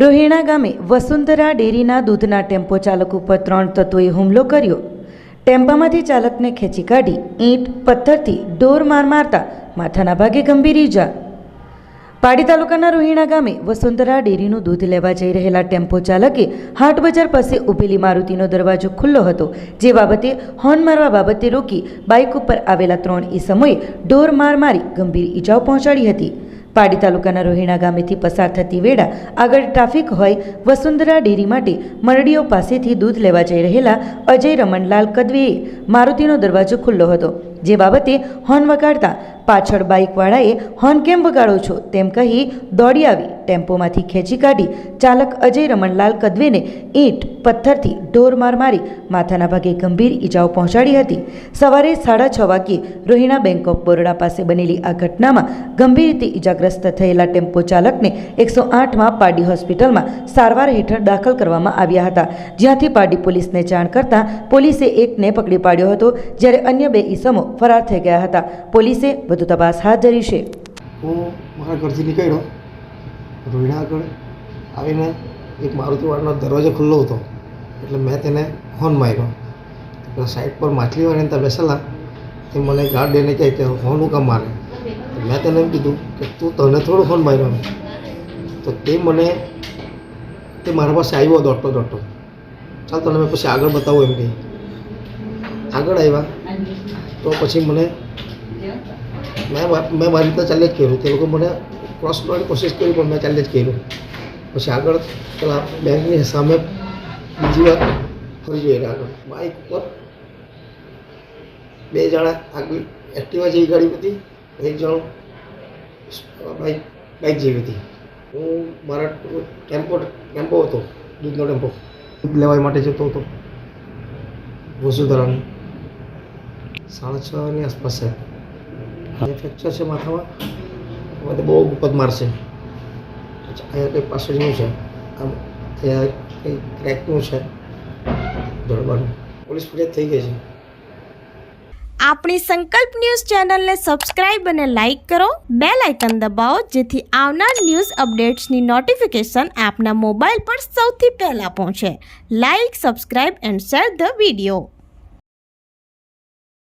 રોહિણા ગામે વસુંધરા ડેરીના દૂધના ટેમ્પો ચાલક ઉપર ત્રણ તત્વોએ હુમલો કર્યો. ટેમ્પામાંથી ચાલકને ખેંચી કાઢી ઈંટ, પથ્થરથી ડોર માર મારતા માથાના ભાગે ગંભીર ઈજા. પાડી તાલુકાના રોહિણા ગામે વસુંધરા ડેરીનું દૂધ લેવા જઈ રહેલા ટેમ્પો ચાલકે હાટ બજાર પાસે ઊભેલી મારુતિનો દરવાજો ખુલ્લો હતો, જે બાબતે હોર્ન મારવા બાબતે રોકી બાઇક ઉપર આવેલા ત્રણ ઈસમોએ ડોર માર મારી ગંભીર ઈજાઓ પહોંચાડી હતી. પાડી તાલુકાના રોહિણા ગામેથી પસાર થતી વેળા આગળ ટ્રાફિક હોય, વસુંધરા ડેરી માટે મરડીઓ પાસેથી દૂધ લેવા જઈ રહેલા અજય રમણલાલ કદવીએ મારુતિનો દરવાજો ખુલ્લો હતો, જે બાબતે હોર્ન વગાડતા પાછળ બાઇકવાળાએ હોર્ન કેમ વગાડો છો? તેમ કહી દોડી આવી, ટેમ્પોમાંથી ખેંચી કાઢી ચાલક અજય રમણલાલ કદવેને ઈંટ, પથ્થરથી ઢોર માર માથાના ભાગે ગંભીર ઈજાઓ પહોંચાડી હતી. સવારે સાડા છ વાગ્યે રોહિણા બેંક ઓફ બરોડા પાસે બનેલી આ ઘટનામાં ગંભીર રીતે ઈજાગ્રસ્ત થયેલા ટેમ્પો ચાલકને એકસો આઠમાં પારડી હોસ્પિટલમાં સારવાર હેઠળ દાખલ કરવામાં આવ્યા હતા. જ્યાંથી પારડી પોલીસને જાણ કરતાં પોલીસે એકને પકડી પાડ્યો હતો, જ્યારે અન્ય બે ઈસમો ફરાર થઈ ગયા હતા. પોલીસે વધુ તપાસ હાથ ધરી છે. હું મારા ઘરથી નીકળ્યો રોહિણા આગળ આવીને એક મારુતિવાળાનો દરવાજો ખુલ્લો હતો. એટલે મેં તેને હોર્ન માર્યો. સાઈડ પર માછલીવાળાને ત્યાં બેસેલા, તે મને ગાર્ડ લઈને કહે કે હોર્ન હું કામ મારે? મેં તેને એમ કીધું કે તું તને થોડું હોર્ન માર્યો તો તે મને, તે મારા પાસે આવ્યો દોડતો દોડતો. ચાલ તને મેં પછી આગળ બતાવું એમ કહી. આગળ આવ્યા, તો પછી મને મેં મેં મારી રીતના ચાલ્યા જ કર્યું. તે લોકો મને ક્રોસ કરવાની કોશિશ કરી, પણ મેં ચાલે જ કર્યું. પછી આગળ પેલા બેંકની સામે બીજી વાર ફરી જઈને આગળ. બાઇક ઉપર બે જણા આગળ એક્ટિવા જેવી ગાડી હતી એક જણો બાઇક બાઇક જેવી હતી. હું મારા ટેમ્પો ટેમ્પો હતો, દૂધનો ટેમ્પો. દૂધ લેવા માટે જતો હતો. વસુધરાની. સાડા છની આસપાસ હવે ફ્રેક્ચર છે માથામાં. તો બહુ ઉપદ મારશે. અહીંયા કંઈ પાછળનું છે. આમ અહીંયા કંઈ ક્રેકનું છે. જડબાનું પોલીસ ફરિયાદ થઈ ગઈ છે. આપણી સંકલ્પ ન્યૂઝ ચેનલને સબસ્ક્રાઇબ અને લાઇક કરો. બે લાઇકન દબાવો, જેથી આવનાર ન્યૂઝ અપડેટ્સની નોટિફિકેશન આપના મોબાઈલ પર સૌથી પહેલાં પહોંચે. Like, subscribe and share the video.